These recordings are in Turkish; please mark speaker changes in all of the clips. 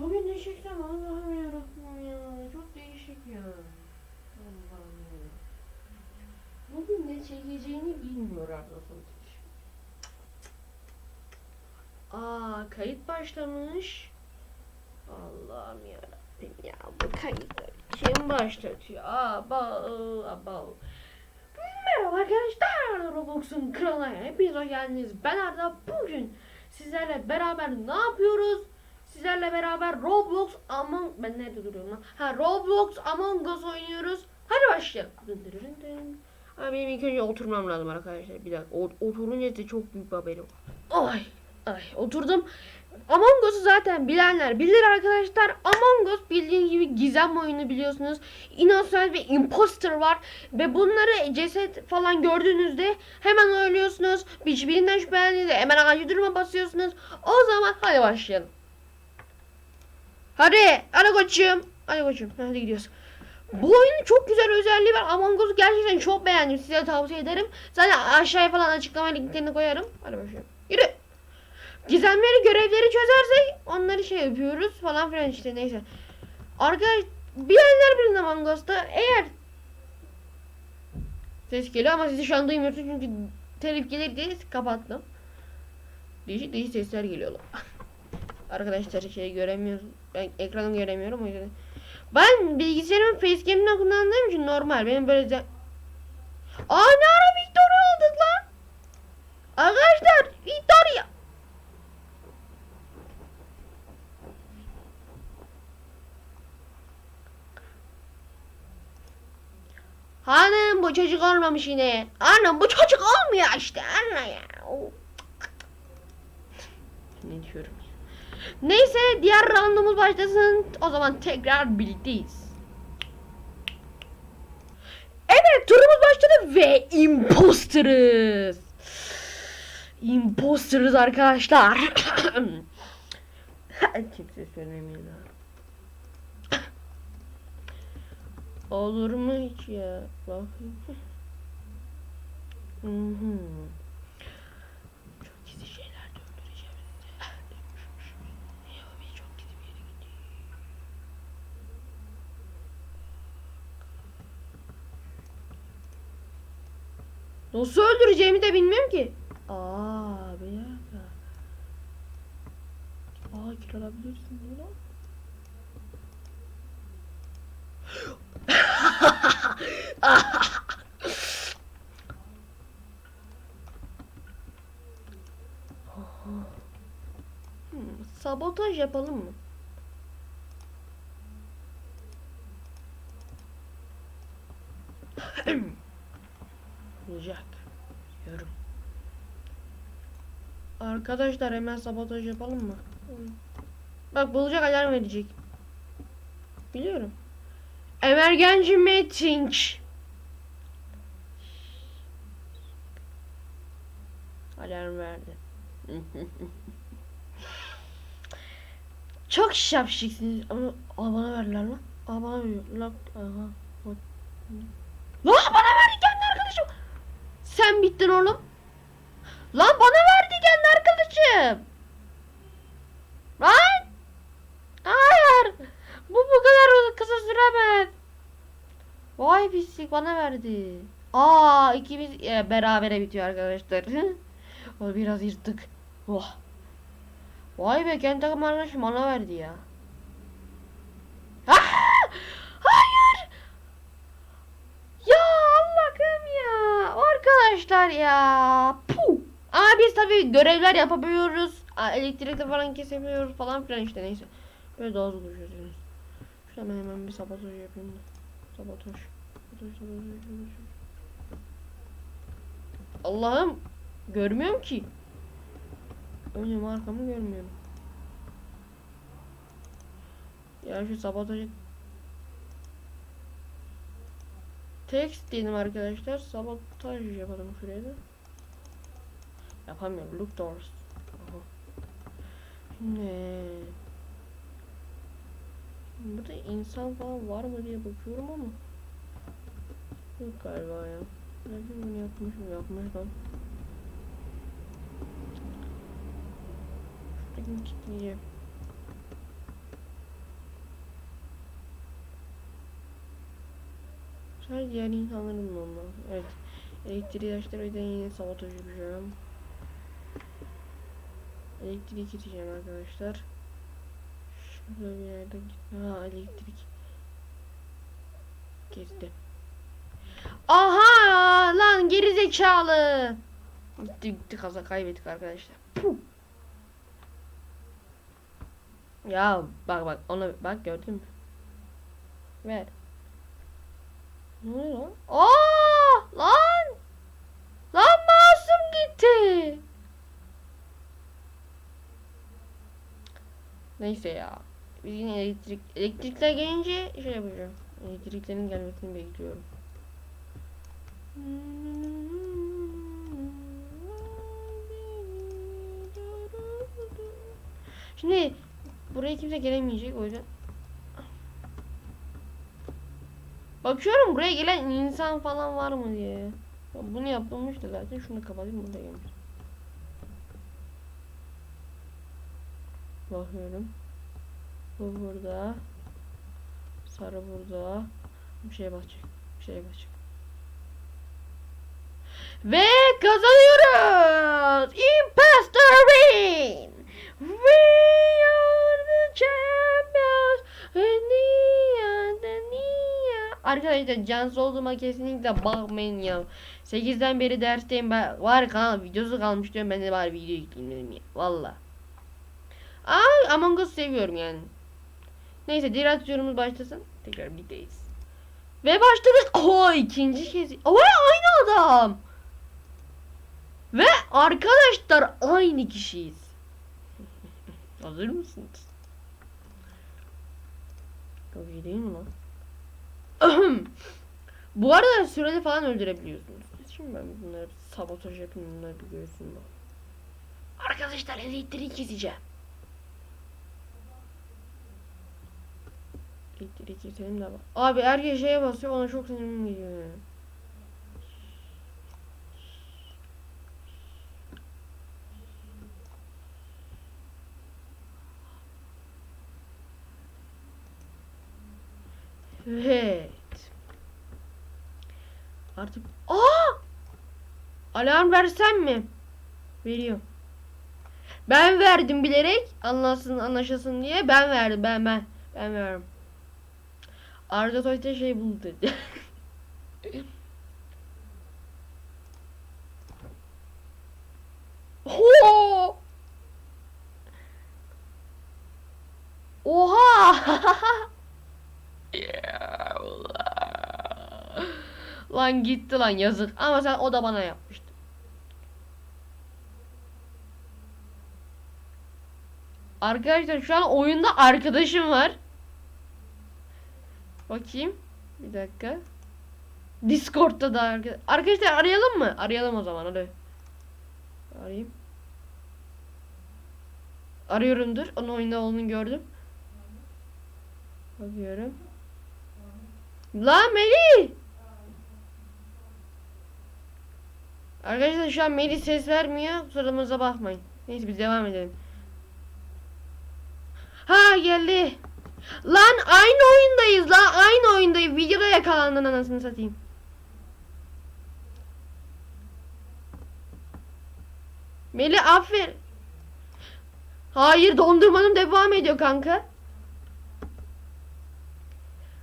Speaker 1: bugün ne çeksem Allah'ım yarabbim ya. Çok değişik ya. Allah'ım ya. Bugün ne çekeceğini bilmiyor arkadaşlar. Aa kayıt başlamış. Allah'ım yarabbim ya bu kayıtları kim başlatıyor? Aba aba. Merhaba arkadaşlar Roblox'un kralına hepiniz hoş geldiniz. Ben Arda bugün sizlerle beraber ne yapıyoruz? Sizlerle beraber Roblox Among ben nerede duruyorum lan? Ha Roblox Among Us oynuyoruz. Hadi başlayalım. Ama benim ilk önce oturmam lazım arkadaşlar. Bir dakika. O- oturunca size çok büyük bir haberim. Ay ay oturdum. Among Us'u zaten bilenler bilir arkadaşlar. Among Us bildiğin gibi gizem oyunu biliyorsunuz. Innocent ve Imposter var. Ve bunları ceset falan gördüğünüzde hemen ölüyorsunuz. Hiçbirinden şüphelendiğinizde hemen acil duruma basıyorsunuz. O zaman hadi başlayalım. Hadi, hadi koçum. Hadi koçum, hadi gidiyoruz. Bu oyunun çok güzel özelliği var. Among Us'u gerçekten çok beğendim. Size tavsiye ederim. Zaten aşağıya falan açıklama linklerini koyarım. Hadi başlayalım. Yürü. Gizemleri, görevleri çözersek onları şey yapıyoruz falan filan işte neyse. Arkadaş bilenler bilin Among Us'ta eğer ses geliyor ama sizi şu an duymuyorsun çünkü telif gelir diye kapattım. Değişik değişik sesler geliyorlar. Arkadaşlar şey göremiyoruz. Ben ekranı göremiyorum o yüzden. Ben bilgisayarımın facecam'ini kullandığım için normal. Benim böyle. Aa ne ara Victoria olduk lan? Arkadaşlar Victoria. Hanım bu çocuk olmamış yine. Anam bu çocuk olmuyor işte anne ya. Ne diyorum. Neyse diğer roundumuz başlasın. O zaman tekrar birlikteyiz. Evet turumuz başladı ve imposterız. Imposterız arkadaşlar. Kimse söylemeyin ha. Olur mu hiç ya? Bakayım. Hı hı. Çok gizli şeyler döndüreceğim size. Ya bir çok gizli bir yere gidiyor. Nasıl öldüreceğimi de bilmiyorum ki. Aa bir dakika. Aa kiralabilirsin bunu. Hmm, sabotaj yapalım mı? Olacak. Diyorum. Arkadaşlar hemen sabotaj yapalım mı? Bak bulacak alarm verecek. Biliyorum. Emergency meeting. Alarm verdi. Çok şapşiksiniz ama aa, bana verdiler lan. Aa bana veriyor. Lan aha. Lan bana verdi. Sen bittin oğlum. Lan bana verdi kendi arkadaşım. Lan. Hayır. Bu bu kadar kısa süremez. Vay pislik bana verdi. Aa ikimiz e, berabere bitiyor arkadaşlar. o biraz yırttık. Oh. Vay be kendi takım arkadaşım bana verdi ya. Aa! Hayır. Ya Allah'ım ya. Arkadaşlar ya. Puh. Ama biz tabii görevler yapabiliyoruz. Elektrikli falan kesebiliyoruz falan filan işte neyse. Böyle daha hızlı düşüyorsunuz. Şöyle hemen, hemen bir sabotaj yapayım da. Sabotaj. Sabotaj, sabotaj, sabotaj. Allah'ım. Görmüyorum ki. Önüm arkamı görmüyorum. Ya şu sabotajı Text diyelim arkadaşlar. Sabotaj yapalım şuraya. Yapamıyorum. Look doors. Aha. Şimdi Burada insan falan var mı diye bakıyorum ama Yok galiba ya. Nerede bunu yapmış mı yapmış lan. Şuradakini kilitleyeceğim. Sadece diğer insanların onlar? Evet. Elektriği açtır o yüzden yine sabotaj yapacağım. Elektriği keseceğim arkadaşlar. Şurada bir yerde ha elektrik kesti. Aha lan geri zekalı. Gitti gitti kaza kaybettik arkadaşlar. Puh. Ya bak bak ona bak gördün mü? Ver. Ne oluyor lan? Aa lan! Lan masum gitti. Neyse ya. Biz yine elektrik elektrikler gelince şey yapacağım. Elektriklerin gelmesini bekliyorum. Şimdi buraya kimse gelemeyecek o yüzden. Bakıyorum buraya gelen insan falan var mı diye. Bunu yapılmış da zaten şunu kapatayım burada gelmiş. Bakıyorum. Bu burada. Sarı burada. Bir şeye basacak. Bir şeye basacak. Ve kazanıyoruz. Imposter Arkadaşlar cansız olduğuma kesinlikle bakmayın ya. 8'den beri dersteyim. Ben, var kanal videosu kalmış diyorum. Ben de bari video yükleyeyim dedim ya. Valla. Aa Among Us seviyorum yani. Neyse diğer atışlarımız başlasın. Tekrar birlikteyiz. Ve başladık. Oo ikinci kez. Oo aynı adam. Ve arkadaşlar aynı kişiyiz. Hazır mısınız? Çok değil mi lan? Bu arada süreli falan öldürebiliyorsunuz. Şimdi ben bunları sabotaj yapayım bunları bir görsün bak. Arkadaşlar elektriği keseceğim. Elektriği keselim de bak. Abi herkes şeye basıyor ona çok sinirim geliyor ya. Evet. Artık Aa! Alarm versem mi? Veriyorum. Ben verdim bilerek anlasın anlaşılsın diye ben verdim ben ben ben verdim. Arda Toy'da şey buldu dedi. Ho! Oha! Lan gitti lan yazık. Ama sen o da bana yapmıştı. Arkadaşlar şu an oyunda arkadaşım var. Bakayım. Bir dakika. Discord'da da arka- arkadaşlar arayalım mı? Arayalım o zaman hadi. Arayayım. Arıyorumdur. Onun oyunda olduğunu gördüm. Bakıyorum. Lan Melih! Arkadaşlar şu an Melih ses vermiyor. Kusurumuza bakmayın. Neyse biz devam edelim. Ha geldi. Lan aynı oyundayız lan aynı oyundayız. Videoda yakalandın anasını satayım. Melih aferin. Hayır dondurmanın devam ediyor kanka.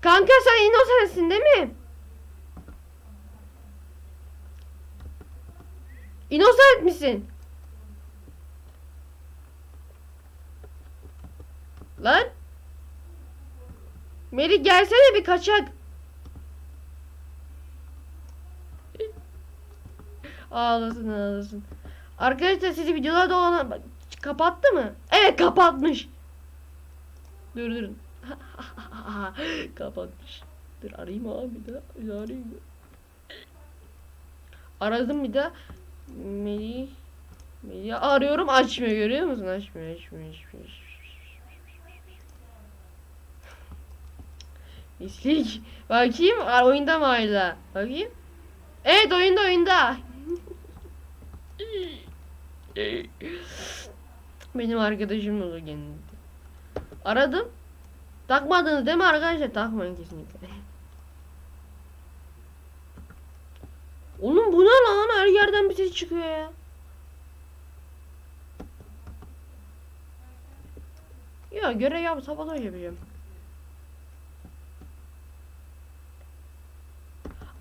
Speaker 1: Kanka sen Innocent'sin değil mi? Innocent misin? Lan. Meri gelsene bir kaçak. Ağlasın ağlasın. Arkadaşlar sizi videolarda olan kapattı mı? Evet kapatmış. Dur durun. kapatmış. Dur arayayım abi bir daha. Bir daha arayayım. Aradım bir daha. Melih. Melih arıyorum açmıyor görüyor musun? Açmıyor açmıyor açmıyor. açmıyor. İslik. Bakayım oyunda mı hala? Bakayım. Evet oyunda oyunda. Benim arkadaşım olur kendisi. Aradım. Takmadınız değil mi arkadaşlar? Takmayın kesinlikle. Oğlum bu ne lan? Her yerden bir ses çıkıyor ya. Ya görev yap sabotaj yapacağım.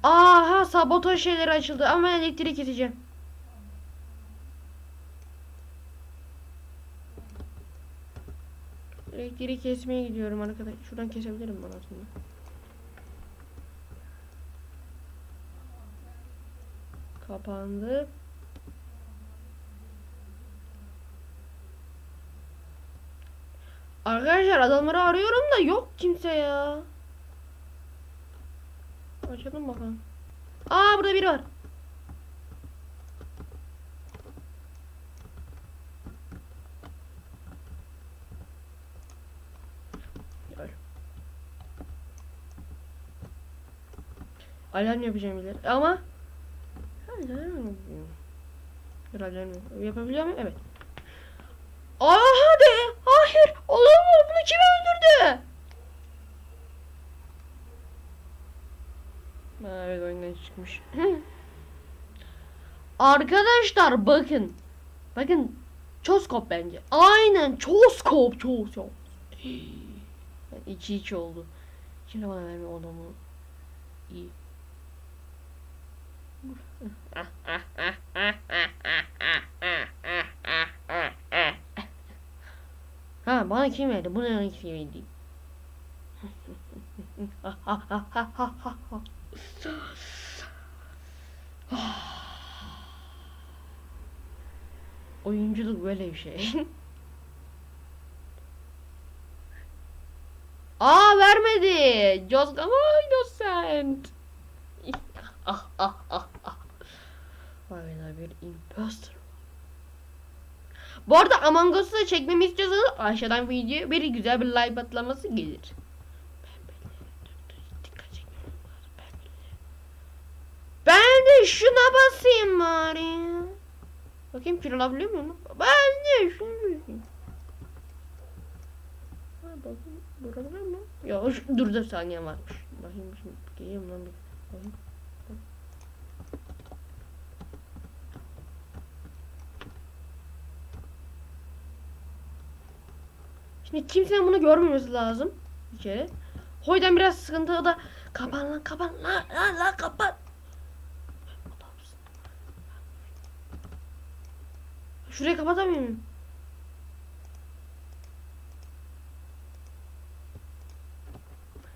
Speaker 1: Aha sabotaj şeyleri açıldı ama ben elektriği keseceğim. Elektriği kesmeye gidiyorum arkadaş. Şuradan kesebilirim ben aslında. Kapandı. Arkadaşlar adamları arıyorum da yok kimse ya. Açalım bakalım. Aa burada biri var. Alarm yapacağım ileri ama Yap- yapabiliyor muyum? Evet. Aa hadi. Hayır. Olamaz. Bunu kim öldürdü? Ha, evet oyundan çıkmış. Arkadaşlar bakın. Bakın. Çoskop bence. Aynen çoskop. Çoskop. Ben 2-2 oldu. Şimdi bana verme odamı. İyi. Ha bana kim verdi? Bu ne kim verdi? Oyunculuk böyle bir şey. Aa vermedi. Just ama innocent. ah ah ah bir imposter. Bu arada Among Us'u da çekmemi istiyorsanız aşağıdan videoya bir güzel bir like patlaması gelir. Ben de şuna basayım bari. Bakayım kilo alabiliyor muyum? Ben de şunu basayım. Durabiliyor mu? Ya dur dur saniye varmış. Bakayım şimdi geleyim lan. Bakayım. Şimdi kimsenin bunu görmemesi lazım. Bir kere. Yüzden biraz sıkıntılı da kapan lan kapan lan lan lan kapan. Şurayı kapatamıyor muyum?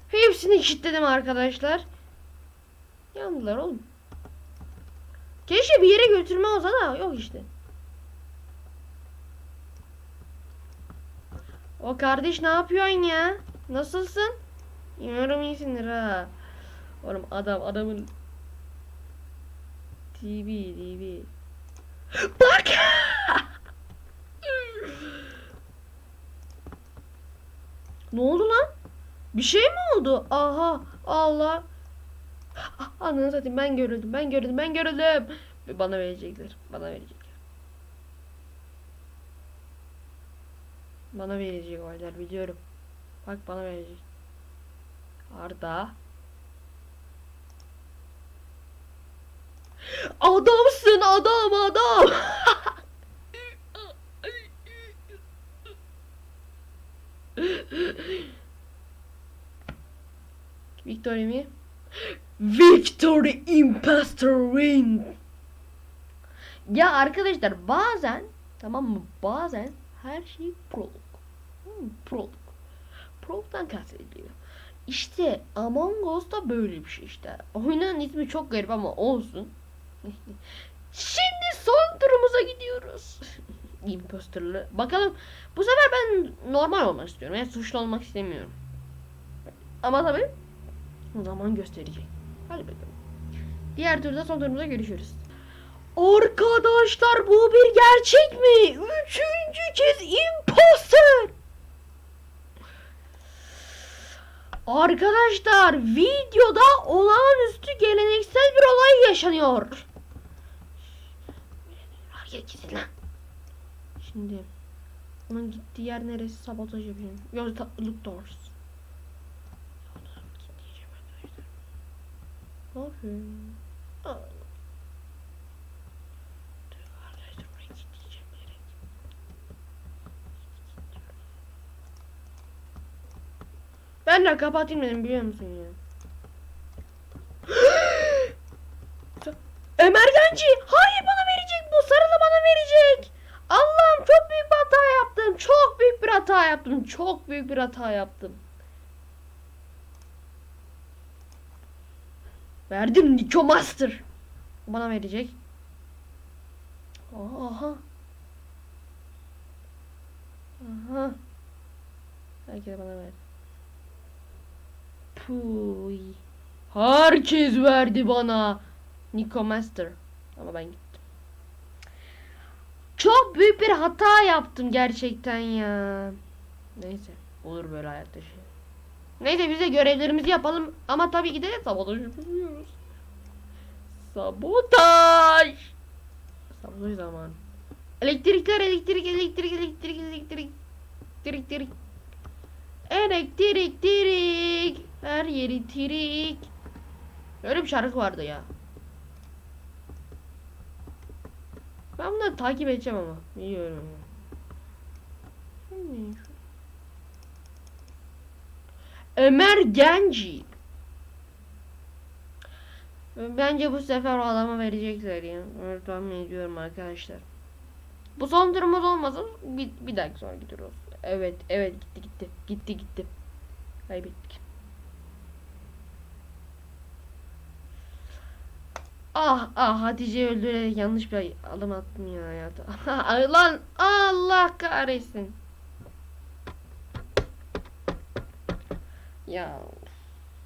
Speaker 1: Hepsini kilitledim arkadaşlar. Yandılar oğlum. Keşke bir yere götürme olsa da yok işte. O kardeş ne yapıyorsun ya? Nasılsın? Umarım iyisindir ha. Oğlum adam adamın TV TV. Bak! ne oldu lan? Bir şey mi oldu? Aha Allah. Ah, Ananı satayım ben görüldüm ben görüldüm ben görüldüm. Bana verecekler bana verecekler. Bana verecek olaylar biliyorum. Bak bana verecek. Arda. Adamsın adam adam. Victory mi? Victory Imposter win. Ya arkadaşlar bazen tamam mı? Bazen her şey prolog. Hmm, prolog. Prolog'dan kastediliyor. İşte Among Us da böyle bir şey işte. Oyunun ismi çok garip ama olsun. Şimdi son turumuza gidiyoruz. Imposterlı. Bakalım bu sefer ben normal olmak istiyorum. Yani suçlu olmak istemiyorum. Ama tabii zaman gösterecek. Hadi bakalım. Diğer turda son turumuza görüşürüz. Arkadaşlar bu bir gerçek mi? Üçüncü kez imposter. Arkadaşlar videoda olağanüstü geleneksel bir olay yaşanıyor. Şimdi onun gittiği yer neresi sabotaj yapacağım. Yok look doors. Ne yapıyorum? Ben de kapatayım dedim biliyor musun ya? Emergenci! Hayır bana verecek bu. Sarılı bana verecek. Allah'ım çok büyük bir hata yaptım. Çok büyük bir hata yaptım. Çok büyük bir hata yaptım. Verdim Nico Master. Bana verecek. Aha. Aha. Herkes bana ver. Puy. Herkes verdi bana. Nico Master. Ama ben gittim. Çok büyük bir hata yaptım gerçekten ya. Neyse. Olur böyle hayatta şey. Neyse biz de görevlerimizi yapalım. Ama tabii ki de sabotaj yapıyoruz. Sabotaj. Sabotaj zaman. Elektrikler elektrik elektrik elektrik elektrik elektrik elektrik elektrik her yeri tirik Öyle bir şarkı vardı ya. Ben bunları takip edeceğim ama. Biliyorum. Şu- Ömer Genci. Bence bu sefer o adama verecekler ya. Öyle tahmin ediyorum arkadaşlar. Bu son durumumuz olmasın. Bir, bir dahaki sonra gidiyoruz. Evet, evet gitti gitti. Gitti gitti. Kaybettik. Ah ah Hatice'yi öldürerek yanlış bir adım attım ya hayata. Ay Lan Allah kahretsin. Ya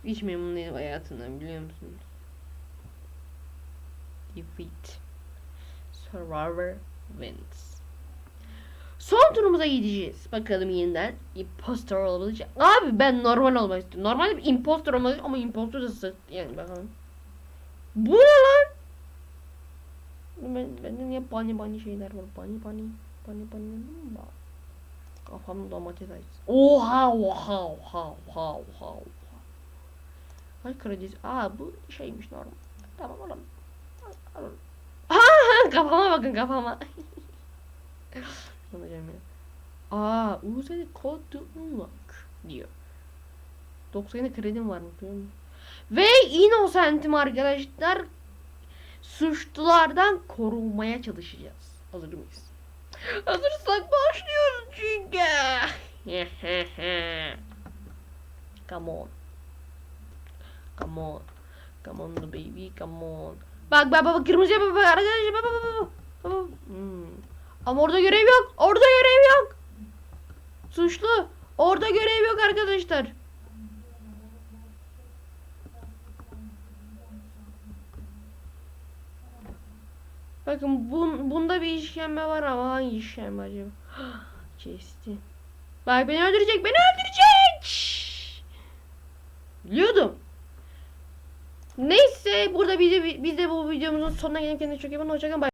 Speaker 1: hiç memnun değilim hayatından biliyor musunuz? Defeat. Survivor wins. Son turumuza gideceğiz. Bakalım yeniden impostor olabilecek. Abi ben normal olmak istiyorum. Normalde bir impostor olmak ama impostor da sırt. Yani bakalım. Bu ne lan? Ben, bende niye bani bani şeyler var? Bani bani. Bani bani ne var? Kafamda domates ayısı. Oha oha oha oha oha oha. Ay kredisi. Aa bu şeymiş normal. Tamam. Al- Alalım. Kafama bakın kafama. Anlayacağım ya. Aa, use the code to unlock diyor. 90'a kredim var mı biliyor musun? Ve Innocent'im arkadaşlar. Suçlulardan korunmaya çalışacağız. Hazır mıyız? Hazırsak başlıyoruz çünkü. come on. Come on. Come on the baby, come on. Bak bak bak kırmızıya bak bak arkadaşlar bak. bak. bak. Hmm. Ama orada görev yok. Orada görev yok. Suçlu. Orada görev yok arkadaşlar. Bakın bun, bunda bir işkembe var ama hangi işkembe acaba? Kesti. Bak beni öldürecek, beni öldürecek. Biliyordum. Neyse burada biz de, biz de bu videomuzun sonuna gelip kendine çok iyi bakın. Hoşçakalın. Bye.